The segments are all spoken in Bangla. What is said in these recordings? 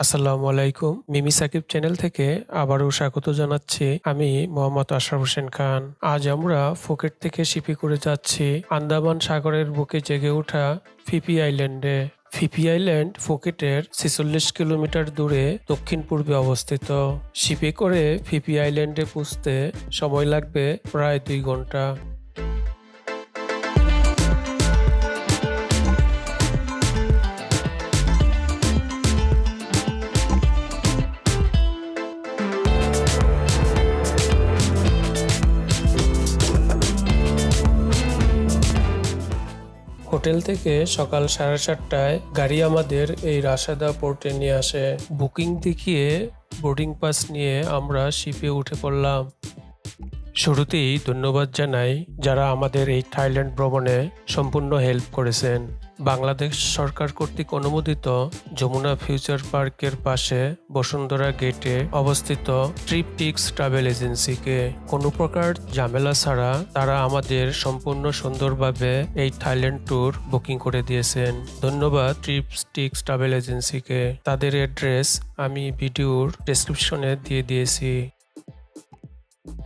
আসসালামু আলাইকুম। মিমি সাকিব চ্যানেল থেকে আবারও স্বাগত জানাচ্ছি আমি মোহাম্মদ আশরাফ হোসেন খান। আজ আমরা ফুকেট থেকে শিপি করে যাচ্ছি আন্দামান সাগরের বুকে জেগে ওঠা ফিপি আইল্যান্ডে। ফিপি আইল্যান্ড ফুকেটের ছেচল্লিশ কিলোমিটার দূরে দক্ষিণ পূর্বে অবস্থিত। শিপে করে ফিপি আইল্যান্ডে পৌঁছতে সময় লাগবে প্রায় দুই ঘণ্টা। হোটেল থেকে সকাল সাড়ে সাতটায় গাড়ি আমাদের এই রাশাদা পোর্টে নিয়ে আসে। বুকিং দেখিয়ে বোর্ডিং পাস নিয়ে আমরা শিপে উঠে পড়লাম। শুরুতেই ধন্যবাদ জানাই যারা আমাদের এই থাইল্যান্ড ভ্রমণে সম্পূর্ণ হেল্প করেছেন। বাংলাদেশ সরকার কর্তৃক অনুমোদিত যমুনা ফিউচার পার্কের পাশে বসুন্ধরা গেটে অবস্থিত ট্রিপটিক্স ট্রাভেল এজেন্সিকে। কোনো প্রকার ঝামেলা ছাড়া তারা আমাদের সম্পূর্ণ সুন্দরভাবে এই থাইল্যান্ড ট্যুর বুকিং করে দিয়েছেন। ধন্যবাদ ট্রিপটিক্স ট্রাভেল এজেন্সিকে। তাদের অ্যাড্রেস আমি ভিডিওর ডেসক্রিপশনে দিয়ে দিয়েছি।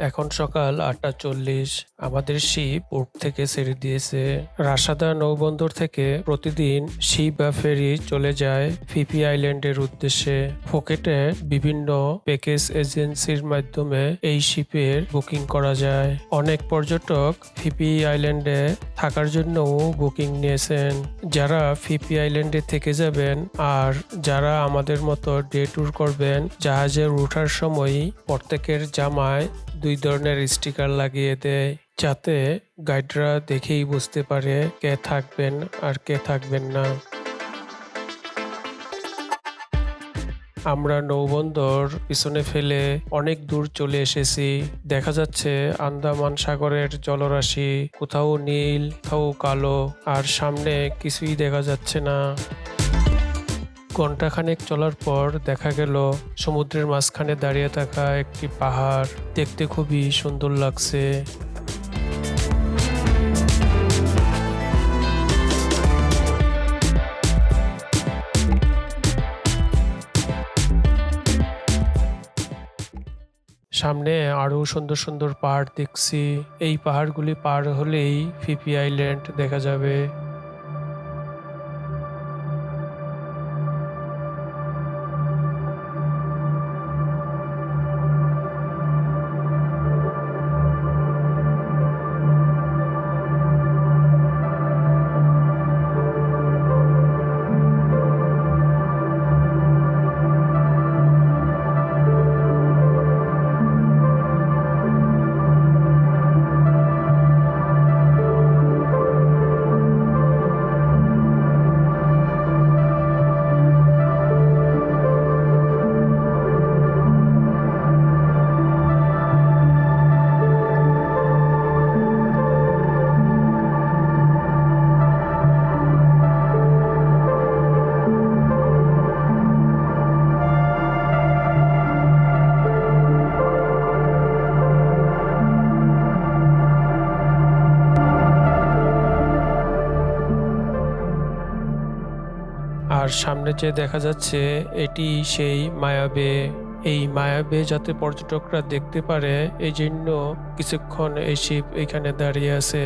এখন সকাল আটটা চল্লিশ। আমাদের শিপ পোর্ট থেকে ছেড়ে দিয়েছে। রাশাদা নৌবন্দর থেকে প্রতিদিন শিপ বা ফেরি চলে যায় ফিপি আইল্যান্ডের উদ্দেশ্যে। ফোকেটে বিভিন্ন প্যাকেজ এজেন্সির মাধ্যমে এই শিপের বুকিং করা যায়। অনেক পর্যটক ফিপি আইল্যান্ডে থাকার জন্যও বুকিং নিয়েছেন। যারা ফিপি আইল্যান্ডে থেকে যাবেন আর যারা আমাদের মতো ডে ট্যুর করবেন জাহাজে ওঠার সময় প্রত্যেকের জামায় দুই ধরনের স্টিকার লাগিয়ে দেয়, যাতে গাইডরা দেখেই বুঝতে পারে কে থাকবেন আর কে থাকবেন না। আমরা নৌবন্দর পিছনে ফেলে অনেক দূর চলে এসেছি। দেখা যাচ্ছে আন্দামান সাগরের জলরাশি, কোথাও নীল, কোথাও কালো, আর সামনে কিছুই দেখা যাচ্ছে না। ঘন্টাখানেক চলার পর দেখা গেল, সমুদ্রের মাঝখানে দাঁড়িয়ে থাকা একটি পাহাড় দেখতে খুবই সুন্দর লাগছে। সামনে আরও সুন্দর সুন্দর পাহাড় দেখছি। এই পাহাড়গুলি পার হলেই ফিপি আইল্যান্ড দেখা যাবে। আর সামনে যে দেখা যাচ্ছে, এটি সেই মায়াবে। এই মায়াবে যাতে পর্যটকরা দেখতে পারে এই জন্য কিছুক্ষণ এই শিপ এখানে দাঁড়িয়ে আছে।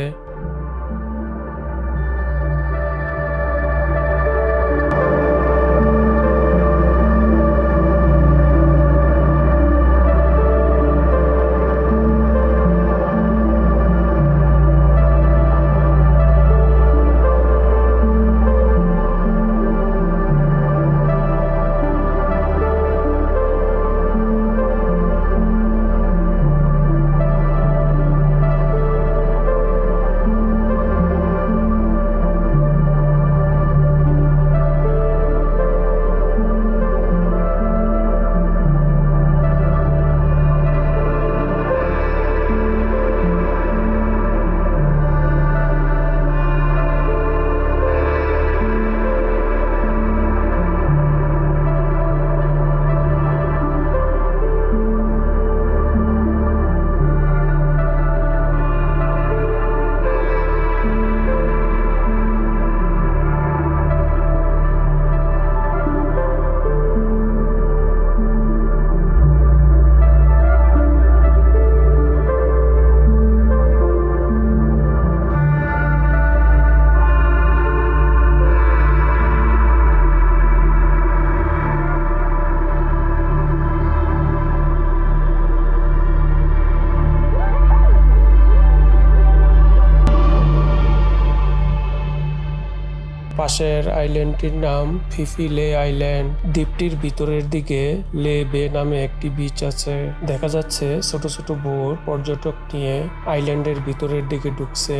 পাশের আইল্যান্ডটির নাম ফিফি লে আইল্যান্ড। দ্বীপটির ভিতরের দিকে লে বে নামে একটি বিচ আছে। দেখা যাচ্ছে ছোট ছোট বোর পর্যটক নিয়ে আইল্যান্ডের ভিতরের দিকে ঢুকছে।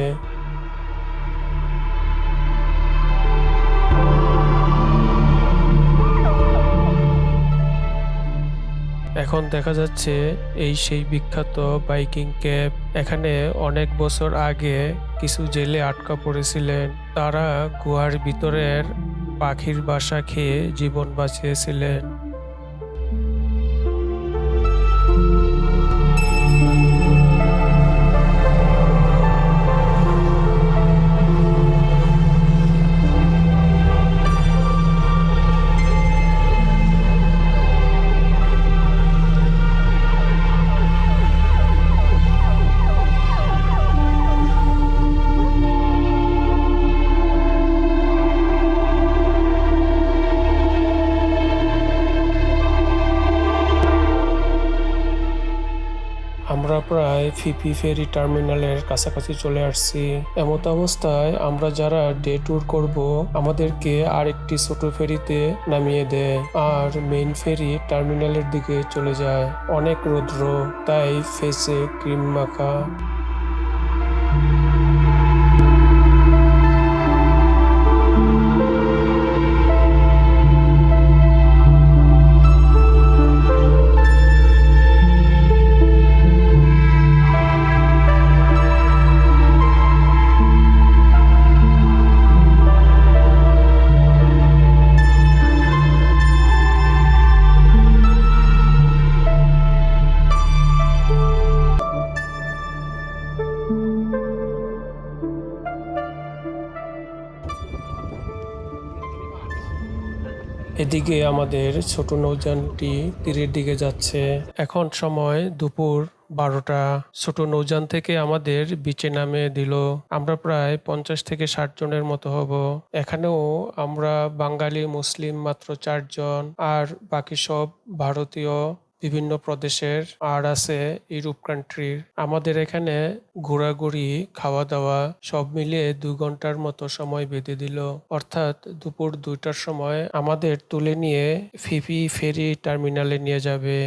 এখন দেখা যাচ্ছে এই সেই বিখ্যাত বাইকিং ক্যাব। এখানে অনেক বছর আগে কিছু জেলে আটকা পড়েছিলেন। তারা গুহার ভিতরের পাখির বাসা খেয়ে জীবন বাঁচিয়েছিলেন। আমরা প্রায় ফিপি ফেরি টার্মিনালের কাছাকাছি চলে আসছি। এমত অবস্থায় আমরা যারা ডে ট্যুর করব, আমাদেরকে আরেকটি ছোট ফেরিতে নামিয়ে দেয় আর মেইন ফেরি টার্মিনালের দিকে চলে যায়। অনেক রৌদ্র, তাই ফেসে ক্রিম মাখা। এদিকে আমাদের ছোট নৌযানটি তীরের দিকে যাচ্ছে। এখন সময় দুপুর বারোটা। ছোট নৌযান থেকে আমাদের বিচে নামে দিল। আমরা প্রায় পঞ্চাশ থেকে ষাট জনের মতো হব। এখানেও আমরা বাঙালি, মুসলিম মাত্র চারজন। আর বাকি সব ভারতীয় বিভিন্ন প্রদেশের আর আছে ইউরোপ কান্ট্রির আমাদের এখানে ঘোরাঘুরি খাওয়া দাওয়া সব মিলিয়ে দু ঘণ্টার মতো সময় বেঁধে দিল। অর্থাৎ দুপুর দুইটার সময় আমাদের তুলে নিয়ে ফিফি ফেরি টার্মিনালে নিয়ে যাবে।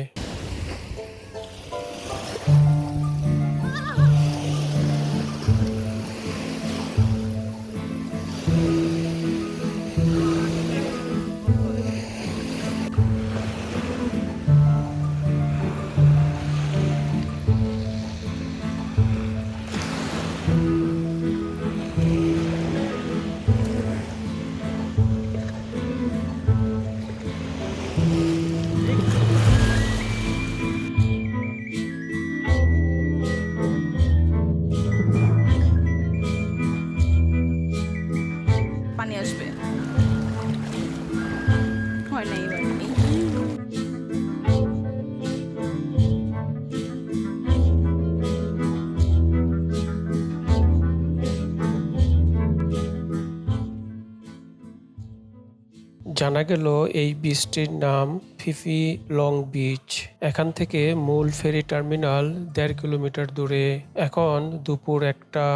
জানা গেল এই বিচটির নাম ফিফি লং বিচ এখান থেকে মূল ফেরি টার্মিনাল দেড় কিলোমিটার দূরে। এখন দুপুর একটা।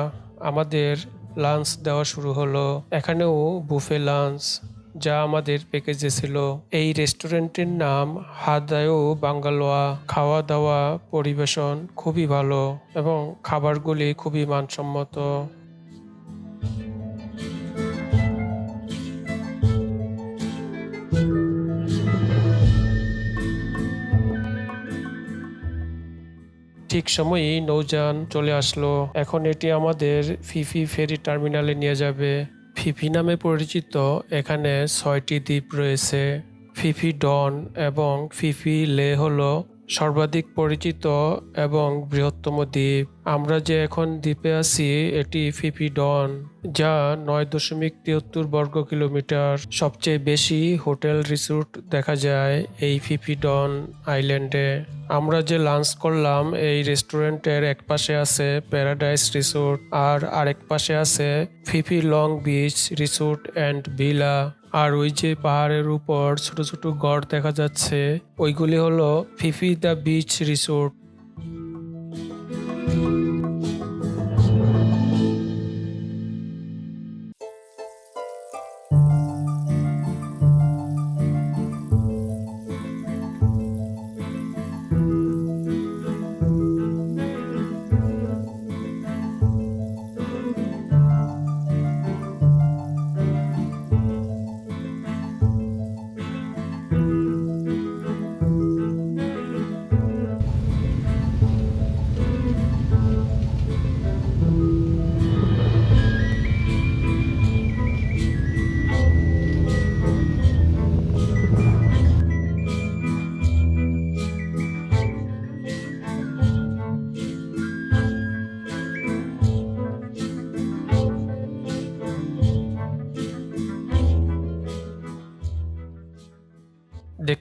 আমাদের লাঞ্চ দেওয়া শুরু হলো। এখানেও বুফে লাঞ্চ, যা আমাদের প্যাকেজে ছিল। এই রেস্টুরেন্টের নাম হাদায়ো বাঙ্গালোয়া। খাওয়া দাওয়া পরিবেশন খুবই ভালো এবং খাবারগুলি খুবই মানসম্মত। ঠিক সময়ই নৌযান চলে আসলো। এখন এটি আমাদের ফিফি ফেরি টার্মিনালে নিয়ে যাবে। ফিফি নামে পরিচিত এখানে ছয়টি দ্বীপ রয়েছে। ফিফি ডন এবং ফিফি লে হল সর্বাধিক পরিচিত এবং বৃহত্তম দ্বীপ। আমরা যে এখন দ্বীপে আছি, এটি ফিফি ডন, যা নয় দশমিক তিয়াত্তর বর্গ কিলোমিটার। সবচেয়ে বেশি হোটেল রিসোর্ট দেখা যায় এই ফিফি ডন আইল্যান্ডে। আমরা যে লাঞ্চ করলাম, এই রেস্টুরেন্টের এক পাশে আছে প্যারাডাইস রিসোর্ট, আর আরেক পাশে আছে Phi Phi Long Beach resort and villa. আর ওই যে পাহাড়ের উপর ছোট ছোট গড় দেখা যাচ্ছে, ওইগুলি হলো ফিফি দ্য বিচ রিসোর্ট।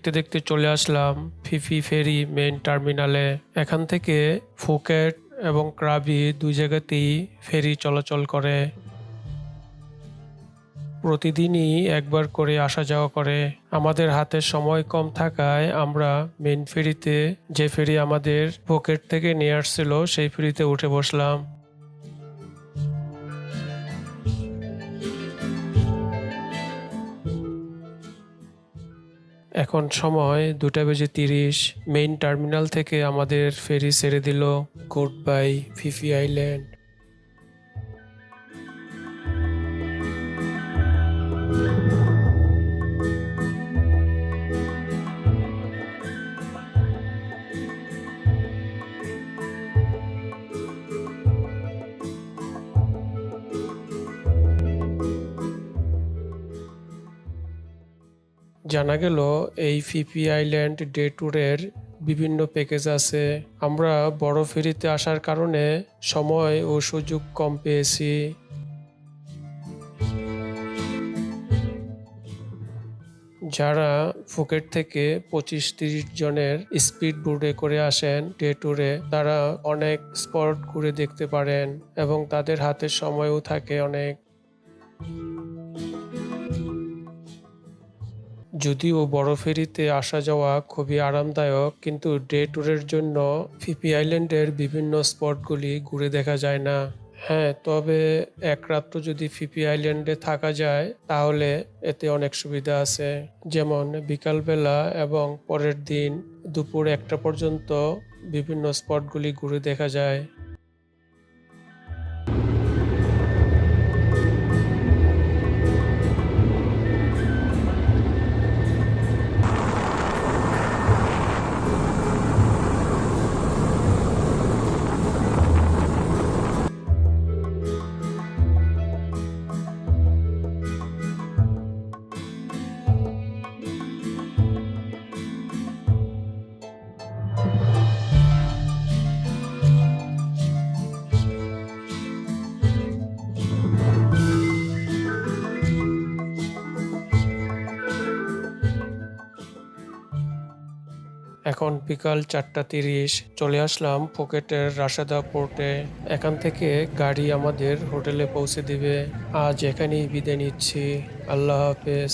দেখতে দেখতে চলে আসলাম ফিফি ফেরি মেন টার্মিনালে এখান থেকে ফুকেট এবং ক্রাবি দুই জায়গাতেই ফেরি চলাচল করে। প্রতিদিনই একবার করে আসা যাওয়া করে। আমাদের হাতে সময় কম থাকায় আমরা মেইন ফেরিতে যে ফেরি আমাদের পকেট থেকে নিয়ে আসছিল, সেই ফেরিতে উঠে বসলাম। এখন সময় দুটা বেজে তিরিশ। মেইন টার্মিনাল থেকে আমাদের ফেরি ছেড়ে দিল। গুড বাই ফিফি আইল্যান্ড জানা গেল, এই ফিপি আইল্যান্ড ডে ট্যুরের বিভিন্ন প্যাকেজ আছে। আমরা বড় ফেরিতে আসার কারণে সময় ও সুযোগ কম পেয়েছি। যারা ফুকেট থেকে পঁচিশ তিরিশ জনের স্পিড বোর্ডে করে আসেন ডে ট্যুরে, তারা অনেক স্পট ঘুরে দেখতে পারেন এবং তাদের হাতে সময়ও থাকে অনেক। যদিও বড় ফেরিতে আসা যাওয়া খুবই আরামদায়ক, কিন্তু ডে ট্যুরের জন্য ফিপি আইল্যান্ডের বিভিন্ন স্পটগুলি ঘুরে দেখা যায় না। হ্যাঁ তবে এক রাত্র যদি ফিপি আইল্যান্ডে থাকা যায়, তাহলে এতে অনেক সুবিধা আছে। যেমন বিকালবেলা এবং পরের দিন দুপুর একটা পর্যন্ত বিভিন্ন স্পটগুলি ঘুরে দেখা যায়। এখন বিকাল চারটা তিরিশ। চলে আসলাম পকেটের রাশেদা পোর্টে এখান থেকে গাড়ি আমাদের হোটেলে পৌঁছে দিবে। আজ এখানেই বিদায় নিচ্ছি। আল্লাহ হাফেজ।